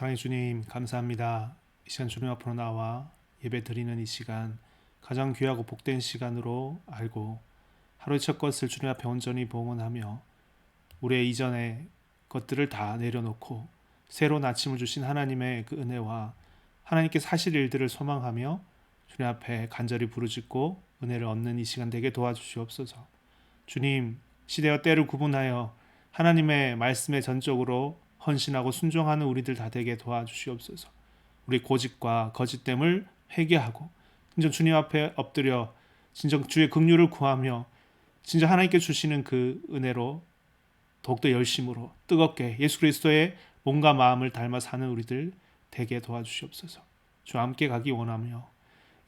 사랑의 주님 감사합니다. 이 시간 주님 앞으로 나와 예배 드리는 이 시간 가장 귀하고 복된 시간으로 알고 하루의 첫 것을 주님 앞에 온전히 봉헌하며 우리의 이전의 것들을 다 내려놓고 새로운 아침을 주신 하나님의 그 은혜와 하나님께 사실 일들을 소망하며 주님 앞에 간절히 부르짖고 은혜를 얻는 이 시간 되게 도와주시옵소서. 주님 시대와 때를 구분하여 하나님의 말씀에 전적으로 헌신하고 순종하는 우리들 다 되게 도와주시옵소서. 우리 고집과 거짓됨을 회개하고 진정 주님 앞에 엎드려 진정 주의 긍휼을 구하며 진짜 하나님께 주시는 그 은혜로 더욱더 열심으로 뜨겁게 예수 그리스도의 몸과 마음을 닮아 사는 우리들 되게 도와주시옵소서. 주와 함께 가기 원하며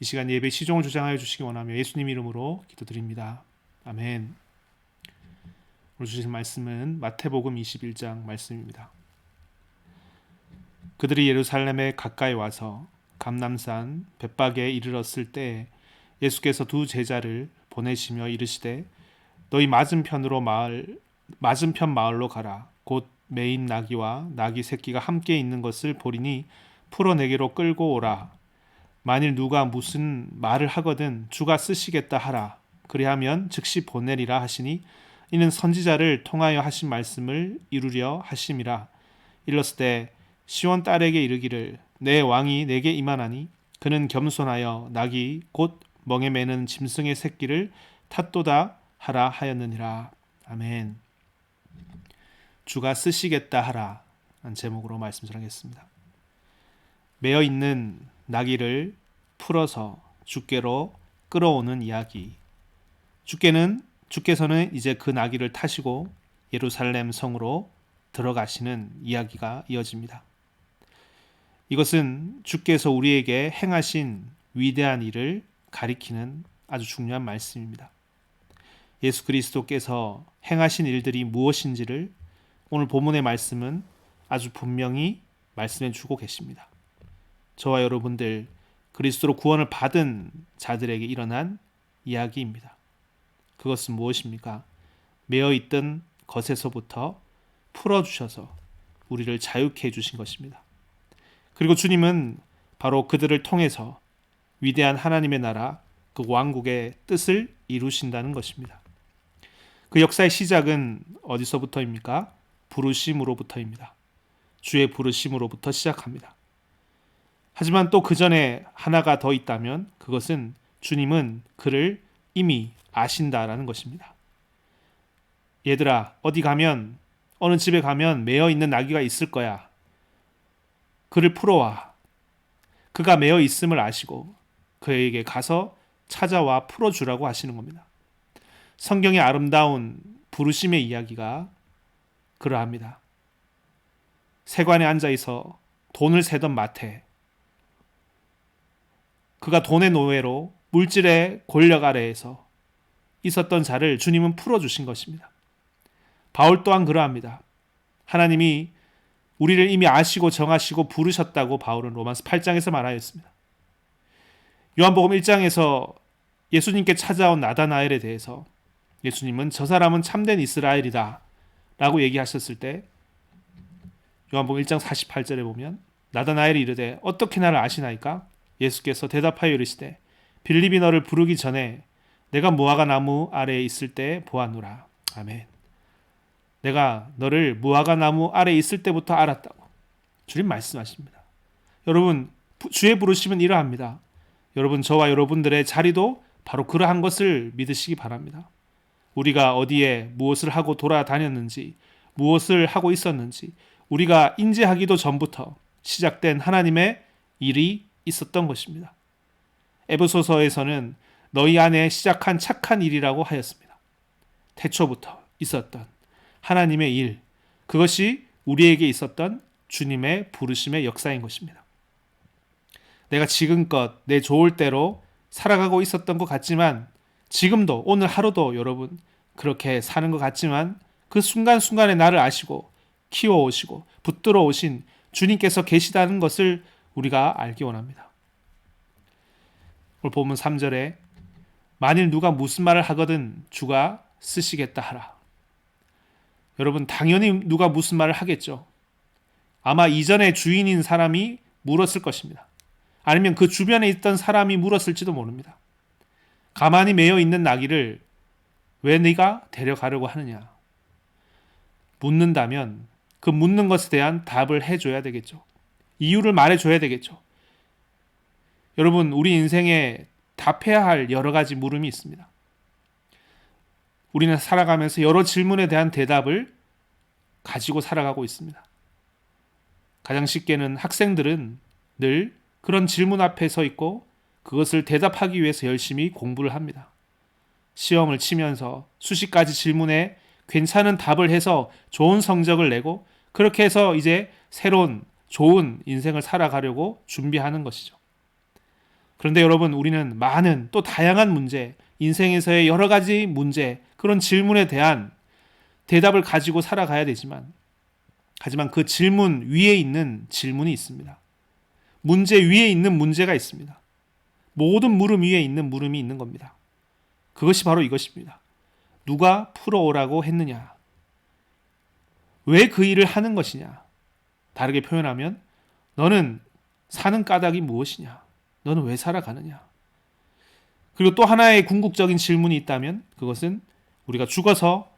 이 시간 예배 시종을 주장하여 주시기 원하며 예수님 이름으로 기도드립니다. 아멘. 오늘 주신 말씀은 마태복음 21장 말씀입니다. 그들이 예루살렘에 가까이 와서 감남산 벳박에 이르렀을 때 예수께서 두 제자를 보내시며 이르시되 너희 맞은편으로 마을 맞은편 마을로 가라. 곧 메인 나귀와 나귀 새끼가 함께 있는 것을 보리니 풀어 내게로 끌고 오라. 만일 누가 무슨 말을 하거든 주가 쓰시겠다 하라. 그리하면 즉시 보내리라 하시니 이는 선지자를 통하여 하신 말씀을 이루려 하심이라. 일렀을 때 시온 딸에게 이르기를 내 왕이 내게 임하나니 그는 겸손하여 낙이 곧 멍에 매는 짐승의 새끼를 탓도다 하라 하였느니라 아멘. 주가 쓰시겠다 하라 한 제목으로 말씀 전하겠습니다. 매어 있는 나귀를 풀어서 주께로 끌어오는 이야기. 주께는 주께서는 이제 그 나귀를 타시고 예루살렘 성으로 들어가시는 이야기가 이어집니다. 이것은 주께서 우리에게 행하신 위대한 일을 가리키는 아주 중요한 말씀입니다. 예수 그리스도께서 행하신 일들이 무엇인지를 오늘 본문의 말씀은 아주 분명히 말씀해 주고 계십니다. 저와 여러분들 그리스도로 구원을 받은 자들에게 일어난 이야기입니다. 그것은 무엇입니까? 매어 있던 것에서부터 풀어 주셔서 우리를 자유케 해 주신 것입니다. 그리고 주님은 바로 그들을 통해서 위대한 하나님의 나라 그 왕국의 뜻을 이루신다는 것입니다. 그 역사의 시작은 어디서부터입니까? 부르심으로부터입니다. 주의 부르심으로부터 시작합니다. 하지만 또 그 전에 하나가 더 있다면 그것은 주님은 그를 이미 아신다라는 것입니다. 얘들아, 어디 가면, 어느 집에 가면 매어 있는 나귀가 있을 거야. 그를 풀어와. 그가 매어 있음을 아시고 그에게 가서 찾아와 풀어주라고 하시는 겁니다. 성경의 아름다운 부르심의 이야기가 그러합니다. 세관에 앉아 있어 돈을 세던 마태. 그가 돈의 노예로 물질의 권력 아래에서 있었던 자를 주님은 풀어주신 것입니다. 바울 또한 그러합니다. 하나님이 우리를 이미 아시고 정하시고 부르셨다고 바울은 로마서 8장에서 말하였습니다. 요한복음 1장에서 예수님께 찾아온 나다나엘에 대해서 예수님은 저 사람은 참된 이스라엘이다 라고 얘기하셨을 때 요한복음 1장 48절에 보면 나다나엘이 이르되 어떻게 나를 아시나이까? 예수께서 대답하여 이르시되 빌립이 너를 부르기 전에 내가 무화과 나무 아래에 있을 때 보았노라. 아멘 내가 너를 무화과 나무 아래 있을 때부터 알았다고 주님 말씀하십니다. 여러분 주의 부르심은 이러합니다. 여러분 저와 여러분들의 자리도 바로 그러한 것을 믿으시기 바랍니다. 우리가 어디에 무엇을 하고 돌아다녔는지 무엇을 하고 있었는지 우리가 인지하기도 전부터 시작된 하나님의 일이 있었던 것입니다. 에베소서에서는 너희 안에 시작한 착한 일이라고 하였습니다. 태초부터 있었던 하나님의 일, 그것이 우리에게 있었던 주님의 부르심의 역사인 것입니다. 내가 지금껏 내 좋을 대로 살아가고 있었던 것 같지만 지금도 오늘 하루도 여러분 그렇게 사는 것 같지만 그 순간순간에 나를 아시고 키워 오시고 붙들어 오신 주님께서 계시다는 것을 우리가 알기 원합니다. 오늘 보면 3절에 만일 누가 무슨 말을 하거든 주가 쓰시겠다 하라. 여러분 당연히 누가 무슨 말을 하겠죠. 아마 이전에 주인인 사람이 물었을 것입니다. 아니면 그 주변에 있던 사람이 물었을지도 모릅니다. 가만히 매여 있는 나귀를 왜 네가 데려가려고 하느냐? 묻는다면 그 묻는 것에 대한 답을 해줘야 되겠죠. 이유를 말해줘야 되겠죠. 여러분, 우리 인생에 답해야 할 여러 가지 물음이 있습니다. 우리는 살아가면서 여러 질문에 대한 대답을 가지고 살아가고 있습니다. 가장 쉽게는 학생들은 늘 그런 질문 앞에 서 있고 그것을 대답하기 위해서 열심히 공부를 합니다. 시험을 치면서 수십 가지 질문에 괜찮은 답을 해서 좋은 성적을 내고 그렇게 해서 이제 새로운 좋은 인생을 살아가려고 준비하는 것이죠. 그런데 여러분, 우리는 많은 또 다양한 문제, 인생에서의 여러 가지 문제, 그런 질문에 대한 대답을 가지고 살아가야 되지만, 하지만 그 질문 위에 있는 질문이 있습니다. 문제 위에 있는 문제가 있습니다. 모든 물음 위에 있는 물음이 있는 겁니다. 그것이 바로 이것입니다. 누가 풀어오라고 했느냐? 왜 그 일을 하는 것이냐? 다르게 표현하면 너는 사는 까닭이 무엇이냐? 너는 왜 살아가느냐? 그리고 또 하나의 궁극적인 질문이 있다면 그것은 우리가 죽어서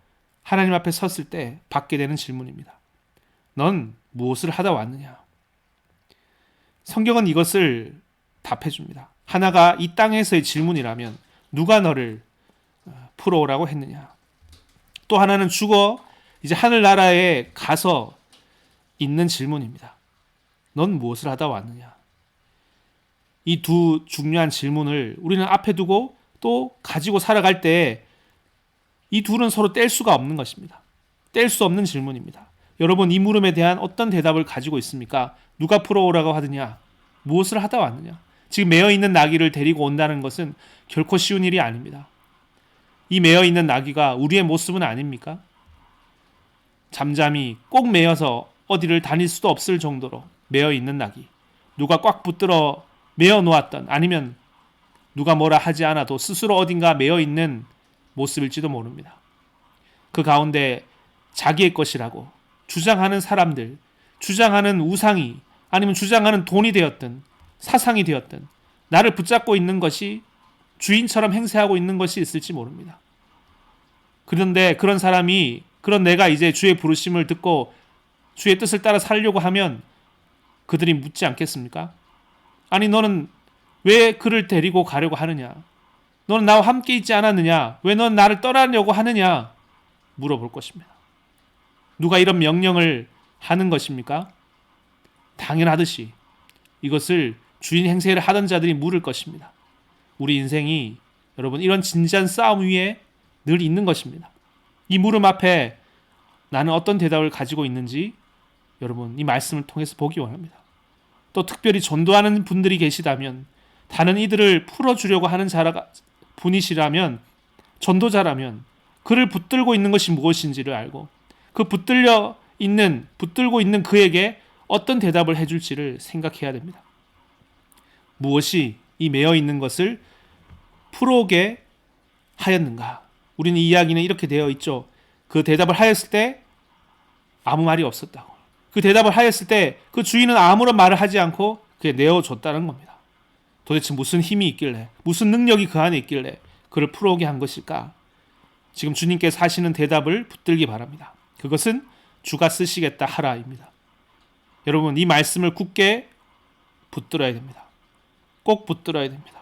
하나님 앞에 섰을 때 받게 되는 질문입니다. 넌 무엇을 하다 왔느냐? 성경은 이것을 답해 줍니다. 하나가 이 땅에서의 질문이라면 누가 너를 어, 풀어오라고 했느냐? 또 하나는 죽어 이제 하늘나라에 가서 있는 질문입니다. 넌 무엇을 하다 왔느냐? 이 두 중요한 질문을 우리는 앞에 두고 또 가지고 살아갈 때 이 둘은 서로 뗄 수가 없는 것입니다. 뗄 수 없는 질문입니다. 여러분 이 물음에 대한 어떤 대답을 가지고 있습니까? 누가 풀어오라고 하느냐? 무엇을 하다 왔느냐? 지금 매어 있는 나귀를 데리고 온다는 것은 결코 쉬운 일이 아닙니다. 이 매어 있는 나귀가 우리의 모습은 아닙니까? 잠잠히 꼭 매여서 어디를 다닐 수도 없을 정도로 매어 있는 나귀. 누가 꽉 붙들어 매어 놓았던 아니면 누가 뭐라 하지 않아도 스스로 어딘가 매어 있는 모습일지도 모릅니다. 그 가운데 자기의 것이라고 주장하는 사람들, 주장하는 우상이 아니면 주장하는 돈이 되었든 사상이 되었든 나를 붙잡고 있는 것이 주인처럼 행세하고 있는 것이 있을지 모릅니다. 그런데 그런 사람이 그런 내가 이제 주의 부르심을 듣고 주의 뜻을 따라 살려고 하면 그들이 묻지 않겠습니까? 아니 너는 왜 그를 데리고 가려고 하느냐? 너는 나와 함께 있지 않았느냐? 왜 넌 나를 떠나려고 하느냐? 물어볼 것입니다. 누가 이런 명령을 하는 것입니까? 당연하듯이 이것을 주인 행세를 하던 자들이 물을 것입니다. 우리 인생이 여러분 이런 진지한 싸움 위에 늘 있는 것입니다. 이 물음 앞에 나는 어떤 대답을 가지고 있는지 여러분 이 말씀을 통해서 보기 원합니다. 또 특별히 전도하는 분들이 계시다면 다른 이들을 풀어주려고 하는 자라 분이시라면 전도자라면 그를 붙들고 있는 것이 무엇인지를 알고 그 붙들려 있는 붙들고 있는 그에게 어떤 대답을 해줄지를 생각해야 됩니다. 무엇이 이 매어 있는 것을 풀어오게 하였는가? 우리는 이 이야기는 이렇게 되어 있죠. 그 대답을 하였을 때 아무 말이 없었다고. 그 대답을 하였을 때 그 주인은 아무런 말을 하지 않고 그게 내어줬다는 겁니다. 도대체 무슨 힘이 있길래, 무슨 능력이 그 안에 있길래 그를 풀어오게 한 것일까? 지금 주님께서 하시는 대답을 붙들기 바랍니다. 그것은 주가 쓰시겠다 하라입니다. 여러분, 이 말씀을 굳게 붙들어야 됩니다. 꼭 붙들어야 됩니다.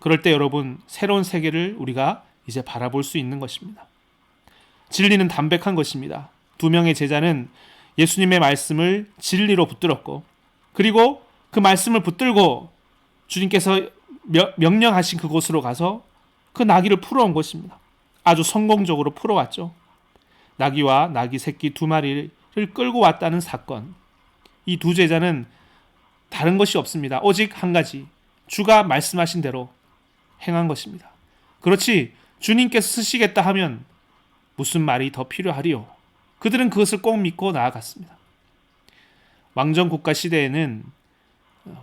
그럴 때 여러분, 새로운 세계를 우리가 이제 바라볼 수 있는 것입니다. 진리는 담백한 것입니다. 두 명의 제자는 예수님의 말씀을 진리로 붙들었고 그리고 그 말씀을 붙들고 주님께서 명령하신 그곳으로 가서 그 나귀를 풀어온 것입니다. 아주 성공적으로 풀어왔죠. 나귀와 나귀 새끼 두 마리를 끌고 왔다는 사건. 이 두 제자는 다른 것이 없습니다. 오직 한 가지. 주가 말씀하신 대로 행한 것입니다. 그렇지. 주님께서 쓰시겠다 하면 무슨 말이 더 필요하리요? 그들은 그것을 꼭 믿고 나아갔습니다. 왕정 국가 시대에는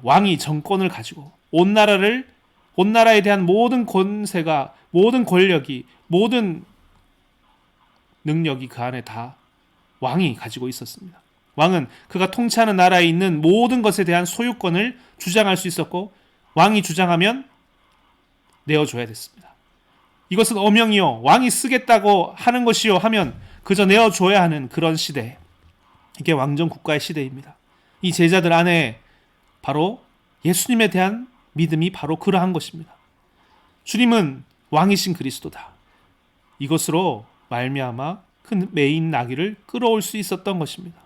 왕이 정권을 가지고 온 나라를 온 나라에 대한 모든 권세가 모든 권력이 모든 능력이 그 안에 다 왕이 가지고 있었습니다. 왕은 그가 통치하는 나라에 있는 모든 것에 대한 소유권을 주장할 수 있었고 왕이 주장하면 내어줘야 됐습니다. 이것은 어명이요 왕이 쓰겠다고 하는 것이요 하면 그저 내어줘야 하는 그런 시대. 이게 왕정 국가의 시대입니다. 이 제자들 안에 바로 예수님에 대한 믿음이 바로 그러한 것입니다. 주님은 왕이신 그리스도다. 이것으로 말미암아 큰 메인 나귀를 끌어올 수 있었던 것입니다.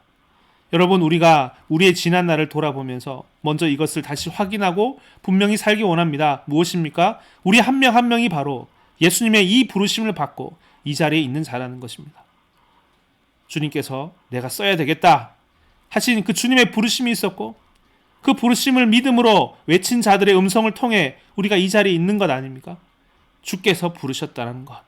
여러분 우리가 우리의 지난 날을 돌아보면서 먼저 이것을 다시 확인하고 분명히 살기 원합니다. 무엇입니까? 우리 한 명한 명이 바로 예수님의 이 부르심을 받고 이 자리에 있는 자라는 것입니다. 주님께서 내가 써야 되겠다 하신 그 주님의 부르심이 있었고 그 부르심을 믿음으로 외친 자들의 음성을 통해 우리가 이 자리에 있는 것 아닙니까? 주께서 부르셨다는 것.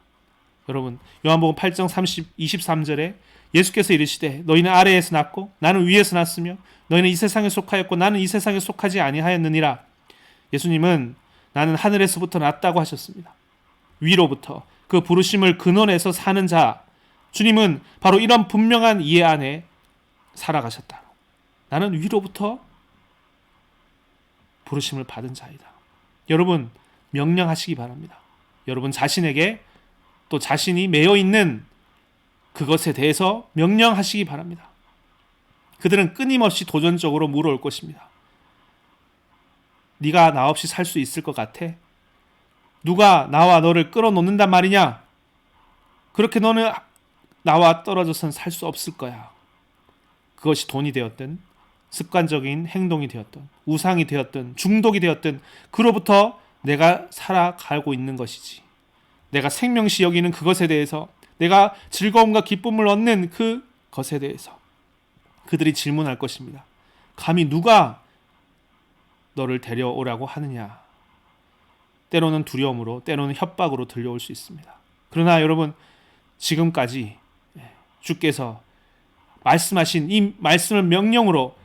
여러분 요한복음 8장 30 23절에 예수께서 이르시되 너희는 아래에서 났고 나는 위에서 났으며 너희는 이 세상에 속하였고 나는 이 세상에 속하지 아니하였느니라. 예수님은 나는 하늘에서부터 났다고 하셨습니다. 위로부터 그 부르심을 근원에서 사는 자 주님은 바로 이런 분명한 이해 안에 살아가셨다. 나는 위로부터 부르심을 받은 자이다. 여러분 명령하시기 바랍니다. 여러분 자신에게 또 자신이 매여 있는 그것에 대해서 명령하시기 바랍니다. 그들은 끊임없이 도전적으로 물어올 것입니다. 네가 나 없이 살 수 있을 것 같아? 누가 나와 너를 끌어놓는단 말이냐? 그렇게 너는 나와 떨어져선 살 수 없을 거야. 그것이 돈이 되었든 습관적인 행동이 되었든 우상이 되었든 중독이 되었든 그로부터 내가 살아가고 있는 것이지. 내가 생명시 여기는 그것에 대해서 내가 즐거움과 기쁨을 얻는 그 것에 대해서 그들이 질문할 것입니다. 감히 누가 너를 데려오라고 하느냐? 때로는 두려움으로, 때로는 협박으로 들려올 수 있습니다. 그러나 여러분, 지금까지 주께서 말씀하신 이 말씀을 명령으로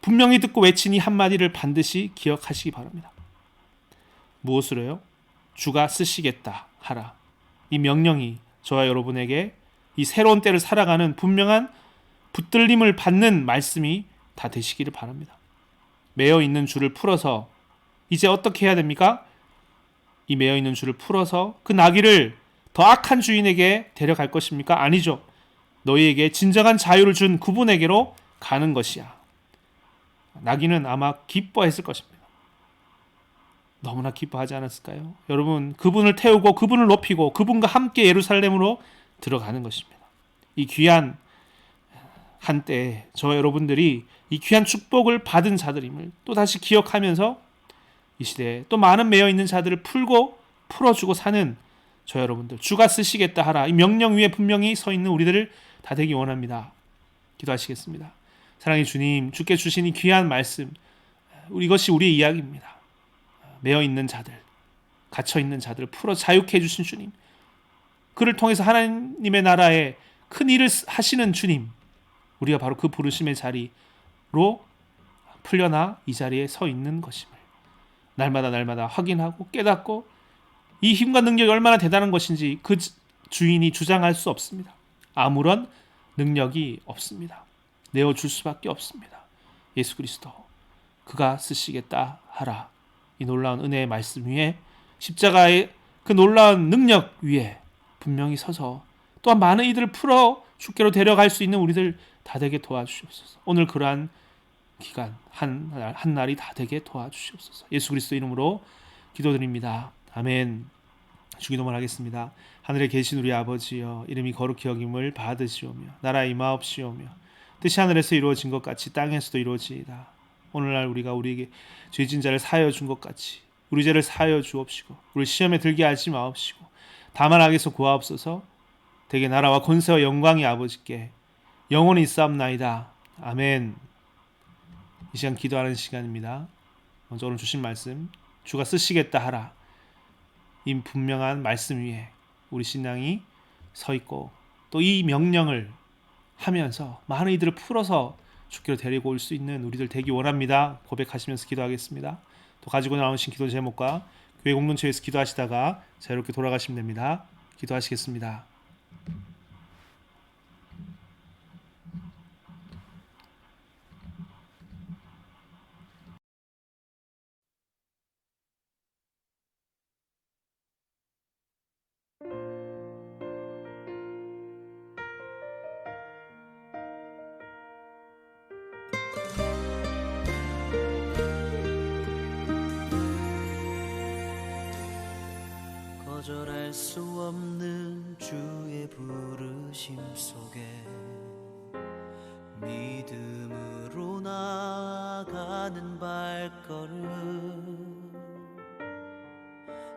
분명히 듣고 외친 이 한마디를 반드시 기억하시기 바랍니다. 무엇으로요? 주가 쓰시겠다 하라. 이 명령이 저와 여러분에게 이 새로운 때를 살아가는 분명한 붙들림을 받는 말씀이 다 되시기를 바랍니다. 매여 있는 줄을 풀어서 이제 어떻게 해야 됩니까? 이 매여 있는 줄을 풀어서 그 나귀를 더 악한 주인에게 데려갈 것입니까? 아니죠. 너희에게 진정한 자유를 준 그분에게로 가는 것이야. 나귀는 아마 기뻐했을 것입니다. 너무나 기뻐하지 않았을까요? 여러분, 그분을 태우고 그분을 높이고 그분과 함께 예루살렘으로 들어가는 것입니다. 이 귀한 한때 저 여러분들이 이 귀한 축복을 받은 자들임을 또 다시 기억하면서 이 시대에 또 많은 매여 있는 자들을 풀고 풀어주고 사는 저 여러분들 주가 쓰시겠다 하라 이 명령 위에 분명히 서 있는 우리들을 다 되기 원합니다. 기도하시겠습니다. 사랑의 주님, 주께 주신 이 귀한 말씀, 이것이 우리의 이야기입니다. 매여 있는 자들, 갇혀 있는 자들을 풀어 자유케 해주신 주님, 그를 통해서 하나님의 나라에 큰 일을 하시는 주님, 우리가 바로 그 부르심의 자리로 풀려나 이 자리에 서 있는 것임을 날마다 날마다 확인하고 깨닫고 이 힘과 능력이 얼마나 대단한 것인지 그 주인이 주장할 수 없습니다. 아무런 능력이 없습니다. 내어 줄 수밖에 없습니다. 예수 그리스도 그가 쓰시겠다 하라. 이 놀라운 은혜의 말씀 위에 십자가의 그 놀라운 능력 위에 분명히 서서 또한 많은 이들을 풀어 주께로 데려갈 수 있는 우리들 다 되게 도와주시옵소서. 오늘 그러한 기간 한, 한 날이 다 되게 도와주시옵소서. 예수 그리스도 이름으로 기도드립니다. 아멘. 주기도만 하겠습니다. 하늘에 계신 우리 아버지여 이름이 거룩히 여김을 받으시오며 나라 임하옵시오며 뜻이 하늘에서 이루어진 것 같이 땅에서도 이루어지이다. 오늘날 우리가 우리에게 죄진 자를 사하여 준 것 같이 우리 죄를 사하여 주옵시고 우리 시험에 들게 하지 마옵시고 다만 악에서 구하옵소서 대개 나라와 권세와 영광이 아버지께 영원히 있사옵나이다. 아멘. 이 시간 기도하는 시간입니다. 먼저 오늘 주신 말씀 주가 쓰시겠다 하라. 이 분명한 말씀 위에 우리 신앙이 서 있고 또 이 명령을 하면서 많은 이들을 풀어서 주께로 데리고 올 수 있는 우리들 되기 원합니다. 고백하시면서 기도하겠습니다. 또 가지고 나오신 기도 제목과 교회 공동체에서 기도하시다가 자유롭게 돌아가시면 됩니다. 기도하시겠습니다. 거절할 수 없는 주의 부르심 속에 믿음으로 나아가는 발걸음.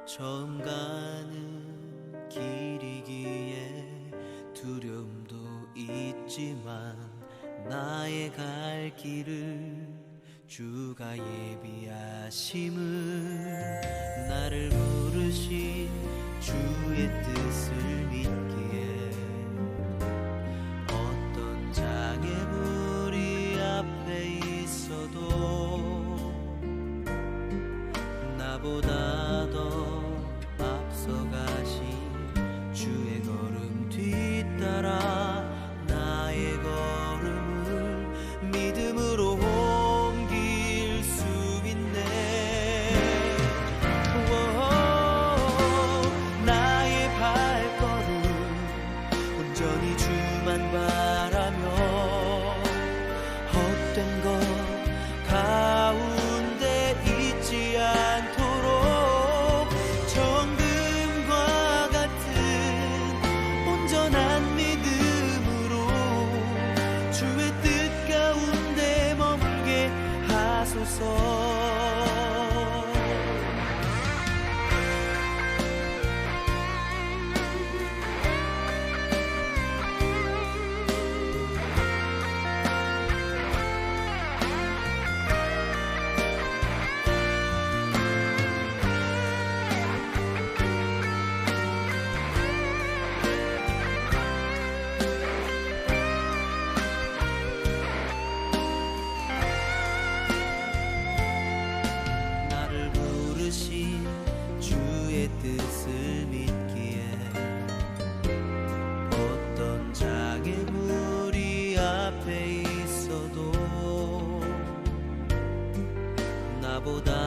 처음 가는 길이기에 두려움도 있지만 나의 갈 길을 주가 예비하심을 나를 부르신 주의 뜻을 믿 不得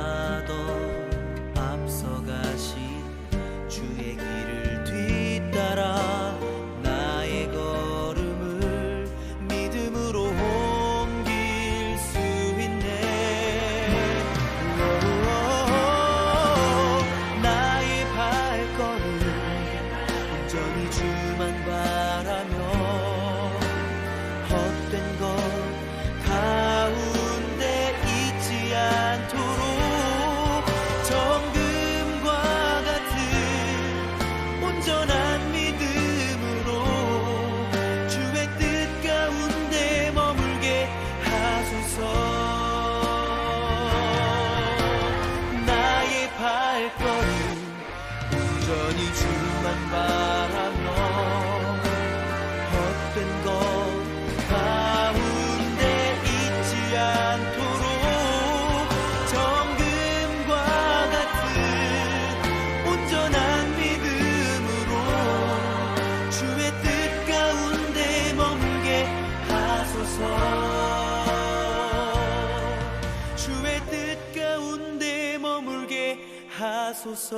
주의 뜻 가운데 머물게 하소서.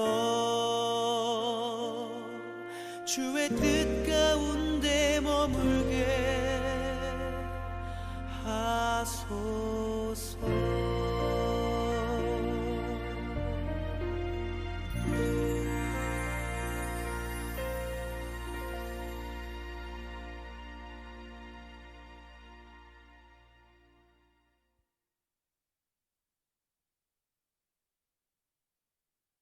주의 뜻 가운데 머물게 하소서.